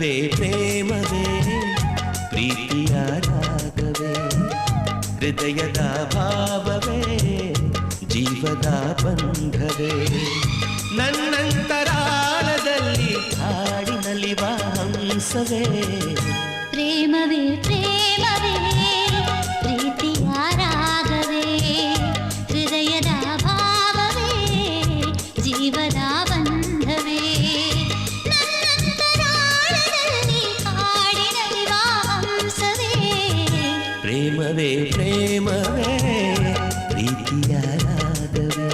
Way ಪ್ರೇಮವೇ ಪ್ರೀತಿಯ ರಾಗವೇ ಹೃದಯದ ಭಾವವೇ ಜೀವದ ಬಂಧವೇ. ನನ್ನಂತರಾಳದಲ್ಲಿ ಹಾಡಿನಲ್ಲಿ ಹಂಸವೇ. ಪ್ರೇಮವೇ ప్రేమవే ప్రేమవే ప్రీతియారాధవే